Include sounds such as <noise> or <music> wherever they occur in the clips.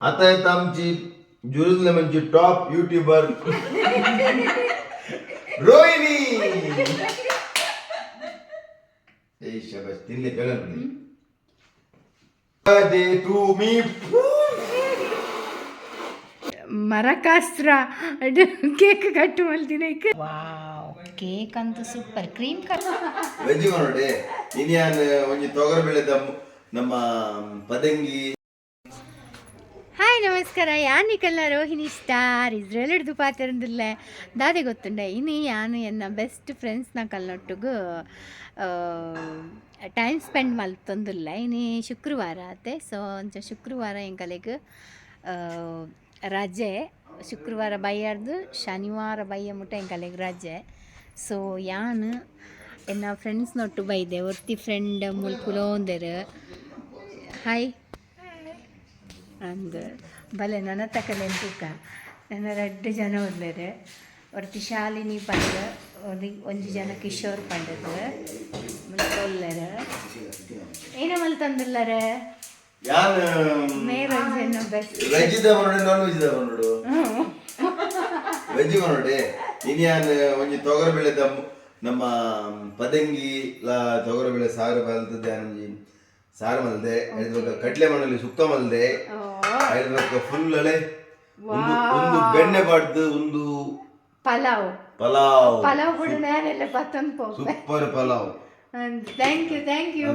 आता येत आमची जेरुसलेमची टॉप युट्यूबर रोहिणी ए शाबास तिनले कळलं नाही दे टू मी ಮರಕಾಸ್ತ್ರ ಅದು ಕೇಕ್ ಕಟ್ಟು ಮಲ್ತಿನ ವಾವ್ ಕೇಕ್ ಅಂತೂ ಸೂಪರ್ ಕ್ರೀಮ್ ಕಟ್ ವೆಜ್ ನೋಡೆ ಇನ್ಯಾನ್ ಒಂಜಿ ತೊಗರ ಬೆಳೆದ ನಮ್ಮ ಪದಂಗಿ ಹಾಯ್ ನಮಸ್ಕಾರ. ಯಾನಿಕಲ್ಲ ರೋಹಿಣಿ ಸ್ಟಾರ್. ಇಸ್ರೇಲ್ ಹಿಡ್ದು ಪಾತಿರಂದಿಲ್ಲ ದಾದೆ ಗೊತ್ತುಂಡೆ ಇನಿ ಯಾನು ಎನ್ನ ಬೆಸ್ಟ್ ಫ್ರೆಂಡ್ಸ್ನ ಕಲ್ಲೊಟ್ಟಿಗೂ ಟೈಮ್ ಸ್ಪೆಂಡ್ ಮಲ್ತೊಂದಿಲ್ಲ ಇನಿ ಶುಕ್ರವಾರ ಆತೆ. ಸೊ ಒಂಚ ಶುಕ್ರವಾರ ಎಂಕಲೆಗ್ ರಜೆ. ಶುಕ್ರವಾರ ಬೈಯಾರ್ದು ಶನಿವಾರ ಬೈಯ ಮುಟ್ಟ ಎಂಕಲೆಗ್ ರಜೆ. ಸೊ ಯಾನು ಎನ್ನ ಫ್ರೆಂಡ್ಸ್ನೊಟ್ಟು ಬೈದೆ. ಒತ್ತಿ ಫ್ರೆಂಡ್ ಮುಲ್ಕುಲೋಂದೆರ್ ಹಾಯ್ ಅಂದ್. ಬಲೆ ನನ್ನ ತಕ್ಕಲೇನು ತೂಕ ನನ್ನ ರಡ್ಡ್ ಜನ ಉಳ್ಳೇರೆ ಒರ್ತಿ ಶಾಲಿನಿ ಪಂಡ ಒಂಜಿ ಜನ ಕಿಶೋರ್ ಪಂಡದ ಉಳ್ಳೇರ ಏನ ಮಲ್ ತಂದಿಲ್ಲರೆ ಮೇರಂಜನ ಬೆಸ್ಟ್. ವೆಜ್ ನೋಡಿ ನಾನ್ ವೆಜ್ ನೋಡು ವೆಜ್ ನೋಡಿ ಇನ್ನು ಯಾನ್ ಒಂಜಿ ತೊಗರ ಬೆಳೆ ದಮ್ ನಮ್ಮ ಪದಂಗಿ ಲಾ ತೊಗರ ಬೆಳೆ ಸಾರು ಬಲ್ತದ್ದೆ ಅಂಜಿ ಸಾರು ಮಲ್ದೆ ಕಟ್ಲೆ ಮಣ್ಣಲ್ಲಿ ಸುಕ್ಕ ಮಲ್ದೆ. ಹೇಳ್ಬೇಕು ಫುಲ್ ಅಲೆ ಒಂದು ಒಂದು ಬೆಣ್ಣೆ ಬಾಡ್ದು ಒಂದು ಪಲಾವ್. ಪಲಾವ್. ಪಲಾವ್ ಕೂಡ ನಾನೆಲ್ಲ ಪತ್ತೊಂದು ಪೋ super pulao. Thank you thank you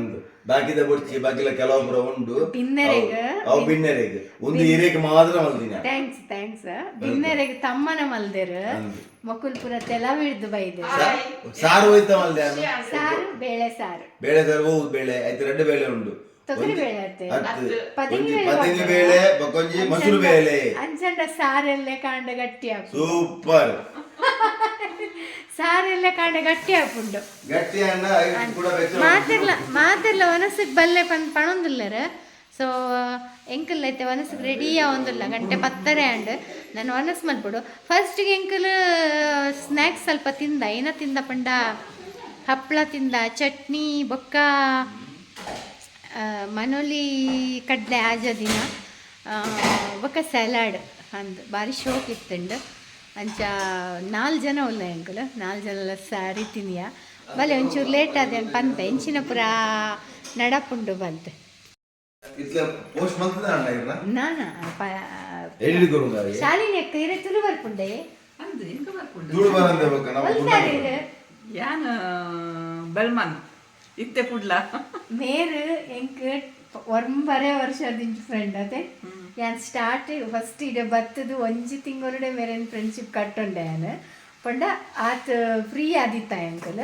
ಬಾಕಿದ ಬುಡ್ಚಿ ಬಾಕಿಲ ಕೆಲವೊಬ್ಬರು ಉಂಡು. ಬಿನ್ನರೆಗ. ಅವು ಬಿನ್ನರೆಗ. ಒಂದು ಹಿರೇಗೆ ಮಾತ್ರ ಮಲ್ದಿನ. ಥ್ಯಾಂಕ್ಸ್ ಥ್ಯಾಂಕ್ಸ್ ಬಿನ್ನರೆಗ ತಮ್ಮನ ಮಲ್ದೇರು. ಮಕ್ಕುಲ್ಪುರ ಮಕುಲ್ಪುರ ತೆಲ ಹಿಡ್ದು ಬೈದೆ ಸಾರು ಹೋಯ್ತ ಮಲ್ದೆ ಸಾರು ಬೇಳೆ ಸಾರು. ಬೇಳೆ ಸಾರು ಹೋಗುದು ಬೇಳೆ. ಆಯ್ತು ಎರಡು ಬೇಳೆ ಉಂಡು. ತೊಗರಿ ಬೇಳೆ ಅತ್ತೆ ಹತ್ತು. ಪದಂಗಿ ಒಂಜಿ ಬೇಳೆ ಪತಂಗಿ ಬೇಳೆ ಬಕೊಂಜಿ ಮಸೂರು ಬೇಳೆ. ಅಂಚಂಡ ಸಾರೆಲ್ಲ ಕಾಂಡ ಗಟ್ಟಿ ಹಾಕು. ಸೂಪರ್. <laughs> ಸಾರೆಲ್ಲ ಕಾಂಡ ಗಟ್ಟಿ ಹಾಪುಂಡು ಗಟ್ಟಿ ಅನ್ನ ಐದು ಕೂಡ ಬೆಚ್ಚ ಮಾತಿರ್ಲ ಮಾತಿರ್ಲ ವನಸಕ್ಕೆ ಬಲ್ಲೆ ಪಂದ್ ಪಣೊಂದುಲ್ಲರ? ಸೊ ಎಂಕಲ್ ಐತೆ ವನಸಕ್ಕೆ ರೆಡಿ ಆವೊಂದುಲ್ಲ ಗಂಟೆ ಪತ್ತರೆ ಆಂಡ್ ನಾನು ವನಸ್ ಮಲ್ಬಿಡು ಫಸ್ಟಿಗೆ ಎಂಕಲ್ ಸ್ನ್ಯಾಕ್ಸ್ ಸ್ವಲ್ಪ ತಿಂದ. ಏನ ತಿಂದ ಪಂಡ? ಹಪ್ಪಳ ತಿಂದ ಚಟ್ನಿ ಬೊಕ್ಕ ಮನೋಲಿ ಕಡಲೆ ಆಜ ದಿನ. ಆ, ಬೊಕ್ಕ ಸಲಾಡ್ ಅಂದ್ ಭಾರಿ ಶೋಕ್ ಇತ್ತಂಡು. ಅಂಚ ನಾಲ್ ಜನ ಉಲ್ಲ ಎಂಕುಲು ನಾಲ್ ಜನ ಸಾರಿ ತಿನಿಯ. ಬಲೆ ಒಂಚೂರು ಲೇಟ್ ಆದ ಪಂತ ಎಂಚಿನ ಪುರ ನಡಪುಂಡು ಬಂತೆ ಕೊರುಂಗಾರಿ ಶಾಲಿನಿ ಇರೆ ತುಳು ಬರ್ಪುಂಡೆ. ಬೇಕ. ಯಾನ್ ಬೆಳ್ಮನ್ ಇತ್ತೆ ಕುಡ್ಲ? ಮೇರು ಎಂಕ್ ಒಂಬರೆ ವರ್ಷದಿಂದ ಫ್ರೆಂಡ್ ಅದೇ. ಯಾನ್ ಸ್ಟಾರ್ಟ್ ಫಸ್ಟ್ ಇಡ ಬತ್ತದು ಒಂಜಿ ತಿಂಗಳಡೆ ಮೇರೇನ್ ಫ್ರೆಂಡ್ಶಿಪ್ ಕಟ್ಟೊಂಡೆ ಯಾನ್. ಪಂಡ ಆತ್ ಫ್ರೀ ಆದಿತ್ತ ಎಂಕಲ್.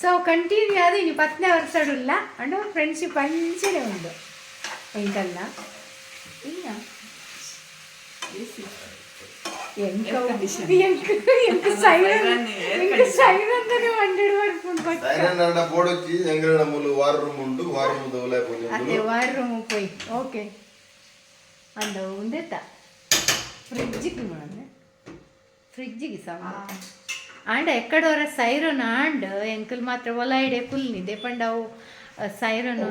ಸೊ ಕಂಟಿನ್ಯೂ ಆದ ಇನ್ನು ಪತ್ನೇ ವರ್ಷಡುಲ್ಲ ಅಂಡ್ ಫ್ರೆಂಡ್ಶಿಪ್ ಅಂಚನೆ ಉಂಡು. ಎಂಕಲ್ಲ? ಇಲ್ಲ. ಎಂಕ ಎಂಕ ಎಂಕ ಸೈರನ್ ಎಂಕ ಸೈರನ್ ಹಂಡ್ರೆಡ್ ಮಾಡ್ಕೊಂಡು ಕೊಟ್ಟ ಸೈರನ್ ಅಣ್ಣ ಪೋಡೊಚ್ಚಿ ಎಂಗರಣ ಮೂಲು ವಾರ ರೂಮ್ ಉಂಡು ವಾರ ರೂಮ್ ದೋಲೆ ಅದೇ ವಾರ್ ರೂಮ್ పోయి ఓకే అంద ఉండేత ఫ్రిడ్జ్కి మన ఫ్రిడ్జ్కి సౌండ్ ఆండ ఎక్కడోర సైరన్ ఆండ్ ఎంకుల్ మాత్రం ಒಲ ಇಡೆ ಫುಲ್ ನಿದೆ ಪಂಡವು ಸೈರನ್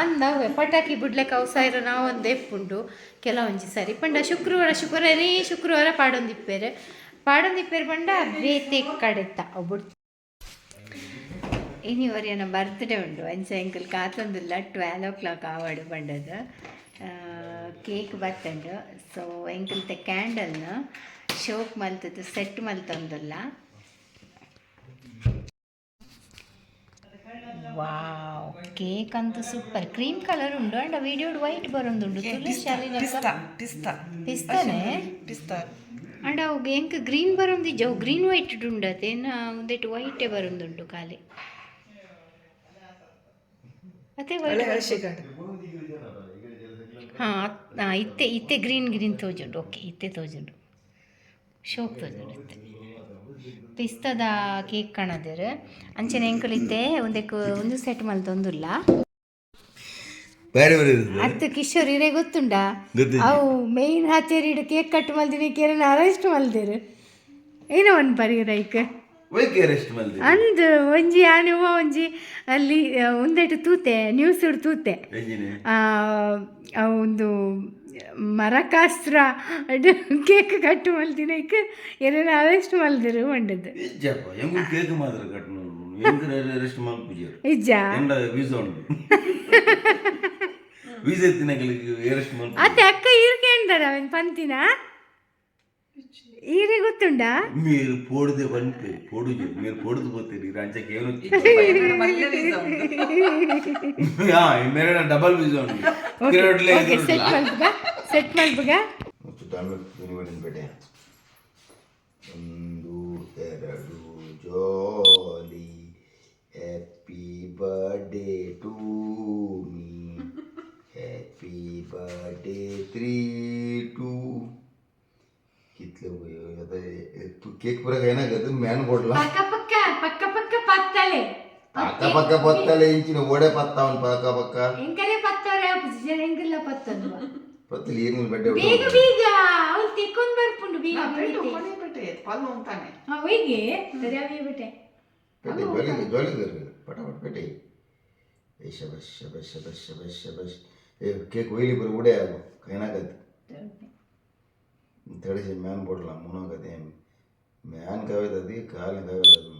ಅಂದವೆ ಪಟಾಕಿ ಬಿಡ್ಲಿಕ್ಕೆ ಅವು ಸೈರನ ಒಂದು ಎಪ್ಪುಂಡು ಕೆಲವೊಂಜಿ ಸರಿ ಪಂಡ ಶುಕ್ರವಾರ ಶುಕ್ರವಾರ ಶುಕ್ರವಾರ ಪಾಡೊಂದಿಪ್ಪೇರೆ. ಪಾಡೊಂದಿಪ್ಪೇರು ಪಂಡ ಬೇತೆ ಕಡೆತ. ಅವು ಬಿಡ್ ಇನಿ ನನ್ನ ಬರ್ತ್ಡೇ ಉಂಡು ಅಂಚೆ ಅಂಕಲ್ ಕಾತೊಂದುಲ್ಲ ಟ್ವೆಲ್ ಓ ಕ್ಲಾಕ್ ಆವಾಡು ಬಂಡದ ಕೇಕ್ ಬರ್ತಂಡು ಸೊ ಎಂಕಲ್ತೆ ಕ್ಯಾಂಡಲ್ನ ಶೋಕ್ ಮಲ್ತದ್ದು ಸೆಟ್ ಮಲ್ತೊಂದಿಲ್ಲ. ವಾವ್ ಕೇಕ್ ಅಂತೂ ಸೂಪರ್ ಕ್ರೀಮ್ ಕಲರ್ ಉಂಡು ಅಂಡ್ ವಿಡಿಯೋಡ್ ವೈಟ್ ಬರೊಂದುಂಡು ಪಿಸ್ತಾ ಪಿಸ್ತಾ ಪಿಸ್ತಾನೆ ಪಿಸ್ತಾ ಅಂಡ ಅವು ಎಂಕ್ ಗ್ರೀನ್ ಬರೊಂದಿಜ್ಜ ಅವು ಗ್ರೀನ್ ವೈಟ್ ಉಂಡತೆ ಒಂದೆಟ್ಟು ವೈಟೇ ಬರೊಂದುಂಡು ಖಾಲಿ ಅದೇ ವೈಟ್ ಹಾಂ ಇತ್ತೆ ಇತ್ತೆ ಗ್ರೀನ್ ಗ್ರೀನ್ ತೋಜುಂಡು ಓಕೆ ಇತ್ತೆ ತೋಜುಂಡು ಶೋಕ್ ತೋಜುಂಡು ಇತ್ತೆ ಪಿಸ್ತದ ಕೇಕ್ ಕಾಣದಿರು ಅಂಚನೆ ಎಂಕುಲಿತ್ತೆ ಒಂದಕ್ಕೆ ಒಂದು ಸೆಟ್ ಮಲ್ತೊಂದುಲ್ಲ ಬೇರೆ ಅತ್ತು ಕಿಶೋರ್ ಇರೇ ಗೊತ್ತುಂಡ. ಅವು ಮೇಯ್ನ್ ಹಾಚೇರಿಡು ಕೇಕ್ ಕಟ್ ಮಲ್ದಿನಿ ಕೇರನ ಅರೆಸ್ಟ್ ಮಲ್ದಿರು. ಏನೋ ಒಂದು ಪರಿರೈಕ್ ಅಂದು ಒಂಜಿ ಆನೆ ಅಂದ್ ಒಂಜಿ ಅಲ್ಲಿ ಒಂದೆಟ್ಟು ತೂತೆ ನ್ಯೂಸ್ ತೂತೆ. ಒಂದು ಮರಕಾಸ್ತ್ರ ಅದು ಕೇಕ್ ಕಟ್ಟು ಮಲ್ತಿನಕ್ಕೆ ಏನೇನು ಅರೆಸ್ಟ್ ಮಲ್ದಿರು ಮಂಡದ್ದು ಇಜ್ಜಪ್ಪ ಹೆಂಗ್ ಕೇಕ್ ಮಾತ್ರ ಕಟ್ನು ಹೆಂಗ್ ರೆಸ್ಟ್ ಮಲ್ಪುಜರು ಇಜ್ಜ ಎಂಡ ವೀಸಾ ಉಂಟು ವೀಸಾ ಎತ್ತಿನಗಳಿಗೆ ರೆಸ್ಟ್ ಮಲ್ಪು ಅತ್ತೆ ಅಕ್ಕ ಈರ್ಕೆ ಅಂತಾರ ಅವನ್ ಪಂತಿನ ಈರಿ ಗೊತ್ತುಂಡಾ మీరు పోడితే పంపి పొడుగు మీరు పొడుదు పోతే రంచకి ఏమో ಮಲ್ಲೆ visa ಉಂಟು. ಮೇರೆ ಡಬಲ್ ವೀಸಾ ఉంది ಓಕೆ ಸೆಟ್ ಮಲ್ಪುಗ ಸೆಟ್ ಮಲ್ಪುಗ పెట్టే ಒಂದು ಎರಡು ಜೋಲಿ happy birthday to me happy birthday three two कितले आता तू केक पुरा काय ना तू मॅन बोडला ಪಕ್ಕ ಪಕ್ಕ ಪಕ್ಕ ಪಕ್ಕ ಪತ್ತಲೆ పక్క పక్క పత్తలే ఇంచిన ఓడే పత్తా ఉంది పక్క పక్క ಎಂಕಲೆ ಪತ್ತವ್ರೆ ಎಂಕಲ್ಲ ಪತ್ತಲ್ವ ಗೊತ್ತಿಲ್ಲ ಏನು ಬಡ್ಡೆ ಬೇಗ ಬೇಗ ಅವ್ನು ತೆಕ್ಕೊಂಡು ಬರ್ಕೊಂಡು ಬೇಗ ಪೆಟ್ಟು ಕೊನೆ ಪೆಟ್ಟೆ ಪಲ್ಲು ಅಂತಾನೆ ಹೋಗಿ ಸರಿಯಾಗಿ ಬಿಟ್ಟೆ. ಪೆಟ್ಟೆ ಜೋಲಿಂದ ಜೋಲಿಂದ ಪಟಾಪಟ ಪೆಟ್ಟೆ. ಏ ಶಬಸ್ ಶಬಸ್ ಶಬಸ್ ಶಬಸ್ ಶಬಸ್ ಏ ತಡಿಸಿ ಮ್ಯಾನ್ ಬಿಡಲ್ಲ ಮುನೋಗದೆ ಮ್ಯಾನ್ ಕಾವೇದದಿ ಕಾಲ ಕಾವೇದದು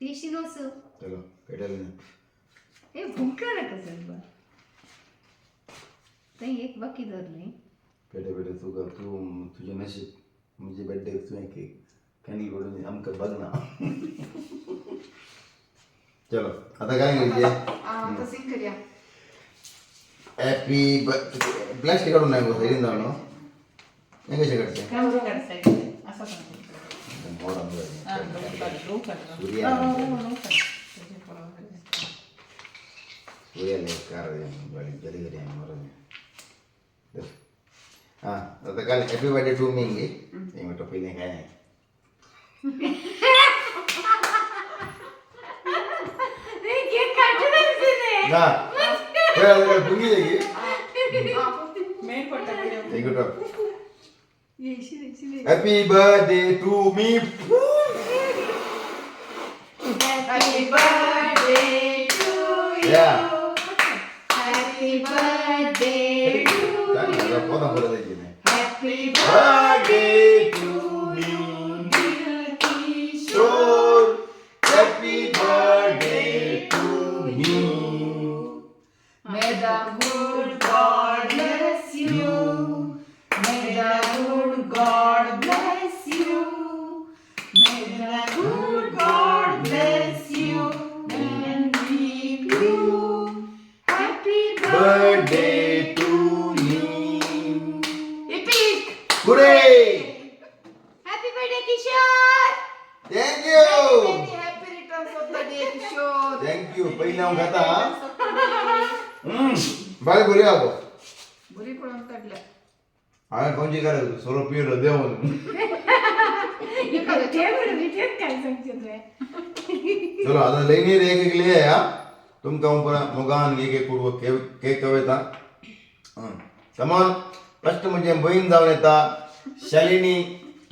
ಟೀಶಿ ನೋಸು. चलो ಪೆಡಲ್ ಏ ಭುಂಕಾರಕ ಸ್ವಲ್ಪ. नहीं एक बाकी नहीं। बेटे बेटे तुका तू तुझे नशे मुझे बर्थडे तू है कि कहनी कॅन्डी करून हम कब बगना चलो कर काय? म्हणजे सिंग ब्लैक हॅपी प्लॅस्टिक काढून वो बोलता इरून नो नहीं कसे करते सूर्या सूर्याला कार बळी जरी घरी आम्ही ah, tapi kan everybody dreaming ya, ini mau topi nih kayaknya. Ini kayak kacau di sini. Nah, kayak ada bunyi lagi. Main pun tak boleh. Happy birthday to me. Happy birthday to you. Yeah. पोता बोलत आहे नाही Happy birthday to me Kishore happy birthday to me May the good God bless you. May the good God Hooray! Happy birthday, Kishore! Thank you! Many, happy returns of the day, Kishore. Thank you. पहिला हम खाता हाँ. हम्म. बारे बुरी आपको. बुरी कोण कर ले. हाँ कौन जी करे सोरो पीर हृदय हो. ये कर ठेव रिटेन कर सकते हैं. चलो आधा लेने रहेंगे के लिए यार. तुम कहूँ पर मुगान ये के पूर्व के के कविता. हम्म. कमान. फर्स्ट म्हणजे बहीण जाऊन येता शालिनी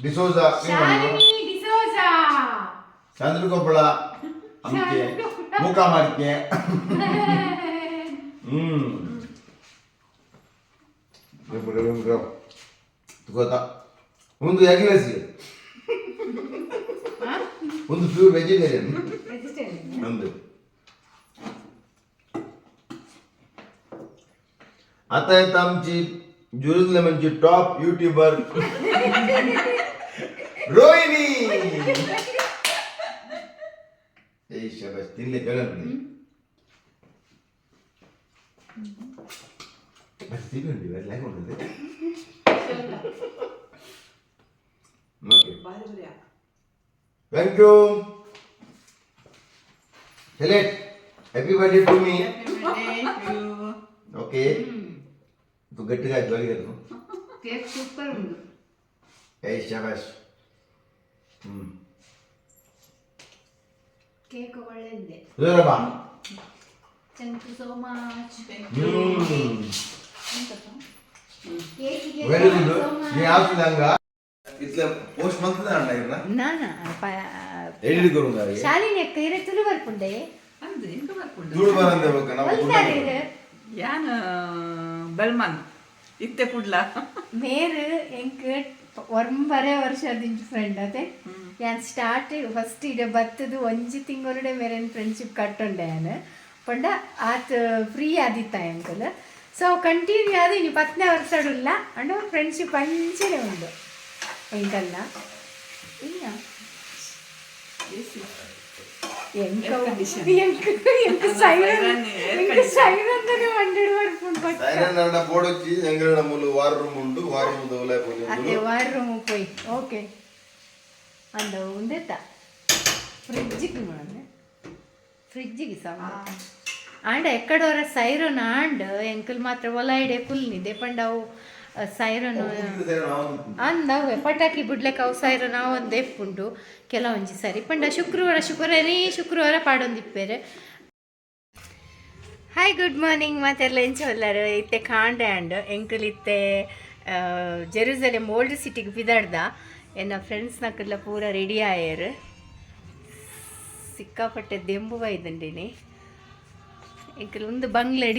डिसोजा ಶಾಲಿನಿ ಡಿಸೋಜಾ चंद्र कोपळा आमचे मुका मारके <laughs> हम्म तुका आता ಒಂದು ಯಾಗಿಲಸಿ ಒಂದು ಪ್ಯೂರ್ ವೆಜಿಟೇರಿಯನ್ ವೆಜಿಟೇರಿಯನ್ ಒಂದು आता येत आमची जुरुजलमचे टॉप यूट्यूबर रोहिणी ऐ शाबाश तिनले गणन रे बस तिनले दिवे लाइक होत होते थैंक यू चले happy birthday to me okay గట్టిగా జోలిగదు కేక్ సూపర్ ఉంది ఏ శబాష్ కేక్ ಒಳ್ಳೆದಿದೆ. ರೇರಬಾ thank you so much very good ನೀ ಪೋಸ್ಟ್ ಮಂತ್ ಎಡಿಟ್ ಶಾಲಿನಿ ಅಕ್ಕ ಇರೆ ತುಳು ಬರ್ಪುಂಡೆ ಅಂದ್ರೆ ತುಳು ಬರಂದೆ ನಾವು ಬೆಳ್ಮನ್ ಯಾನ್ ಬೆಲ್ಮನ್ ಇತ್ತೆ ಕುಡ್ಲ ಮೇರು ಎಂಕ್ ಒಂಬರೇ ವರ್ಷದಿಂದ ಫ್ರೆಂಡ್ ಅದೇ ಯಾನ್ ಸ್ಟಾರ್ಟ್ ಫಸ್ಟ್ ಇಡ ಬತ್ತದು ಒಂಜಿ ತಿಂಗಳಡೆ ಮೇರೇನು ಫ್ರೆಂಡ್ಶಿಪ್ ಕಟ್ಟೊಂಡೆ ನಾನು ಪಂಡ ಆತ್ ಫ್ರೀ ಆದಿತ್ತ ಅಂಕಲ್ ಸೊ ಕಂಟಿನ್ಯೂ ಆದ ಇನ್ನು ವರ್ಷ ವರ್ಷಡುಲ್ಲ ಅಂಡ್ ಫ್ರೆಂಡ್ಶಿಪ್ ಅಂಚನೆ ಉಂಡು ಎಂಕಲ್ಲ ಇಲ್ಲ ಎಂಕ ಎಂಕ ಎಂಕ ಸೈರನ್ ಎಂಕ ಸೈರನ್ ಹಂಡ್ರೆಡ್ ವರ್ಕ್ ಉಂಟು ಸೈರನ್ ಪೋಡೊಚ್ಚಿ ಎಂಗಡ ಮೂಲು ವಾರ ರೂಮ್ ಉಂಡು ವಾರ ರೂಮ್ ದೋಲೆ ಪೋಲಿ ಅದೇ ವಾರ ರೂಮ್ పోయి ఓకే అండ్ ఉండేత ఫ్రిడ్జ్కి మనమే ఫ్రిడ్జ్కి సౌండ్ ఆండ ఎక్కడోర సైరన్ ఆండ్ ఎంకుల్ మాత్రం ಒಲ ಐಡೆ ಕುಲ್ ನಿದೆ ಪಂಡ ಅವು ಸೈರನ್ ಅಂದವೆ ಪಟಾಕಿ ಬಿಡ್ಲಿಕ್ಕೆ ಅವು ಸೈರನ್ ಅವು ಒಂದು ಎಪ್ಪುಂಡು ಕೆಲವೊಂಜಿ ಸರಿ. ಪಂಡ ಶುಕ್ರವಾರ ಶುಕ್ರವಾರ ರೀ ಶುಕ್ರವಾರ ಪಾಡೊಂದಿಪ್ಪೇರೆ. ಹಾಯ್ ಗುಡ್ ಮಾರ್ನಿಂಗ್ ಮಾತೆಲ್ಲ ಎಂಚೊಲ್ಲರು ಇತ್ತೆ ಕಾಂಡೆ ಆಂಡ್ ಎಂಕಲ್ ಇತ್ತೆ ಜೆರೂಸಲೇಮ್ ಮೋಲ್ಡ್ ಸಿಟಿಗೆ ಬಿದಾಡ್ದ ಎನ್ನ ಫ್ರೆಂಡ್ಸ್ ನಕ್ಕಲ್ಲ ಪೂರ ರೆಡಿ ಆಯರು. ಸಿಕ್ಕಾಪಟ್ಟೆ ದೆಂಬು ಬೈದಂಡಿನಿ ಎಂಕಲ್ ಒಂದು ಬಂಗ್ಲೆ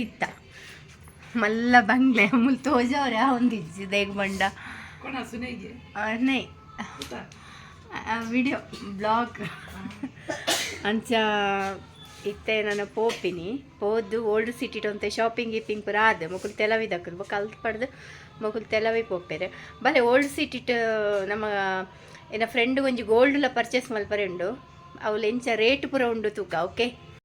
ಮಲ್ಲ ಬಂಗ್ಲೆ ಮುಲ್ ತೋಜವ್ರೆ ಒಂದಿಜ್ಜಿ ದೇಗ್ ಬಂಡ ನೈ. ವಿಡಿಯೋ ಬ್ಲಾಗ್ ಅಂಚ ಇತ್ತೆ ನಾನು ಪೋಪಿನಿ ಪೋದು ಓಲ್ಡ್ ಸಿಟಿ ಒಂತೆ ಶಾಪಿಂಗ್ ಗೀಪಿಂಗ್ ಪೂರ ಆದ. ಮಕ್ಕಳು ತೆಲವಿದಕ್ಕರು ಕಲ್ತು ಪಡೆದು ಮಕ್ಕಳು ತೆಲವಿ ಪೋಪೆರೆ ಬಲೆ ಓಲ್ಡ್ ಸಿಟಿ ನಮ್ಮ ಏನ ಫ್ರೆಂಡ್ ಒಂಜಿ ಗೋಲ್ಡ್ಲ ಪರ್ಚೇಸ್ ಮಲ್ಪರೆ ಉಂಡು. ಅವಳು ಎಂಚ ರೇಟ್ ಪೂರ ಉಂಡು ತೂಕ ಓಕೆ